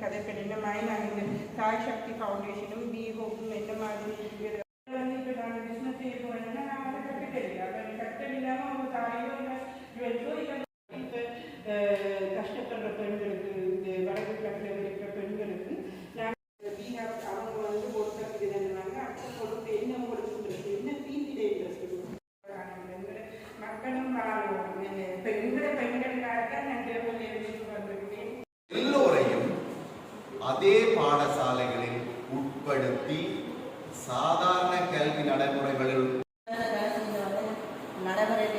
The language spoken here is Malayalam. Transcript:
കഥകഠിനമായി ശക്തി ഫൗണ്ടേഷനും ബി ഹോപ്പും എല്ലാം അതിന് വിഷ്ണു ചെയ്യുമ്പോൾ അവരൊക്കെ തരിക மக்களும் எல்லோரையும் அதே பாடசாலைகளில் உட்படுத்தி சாதாரண கல்வி நடைமுறைகளில் நடைமுறையில்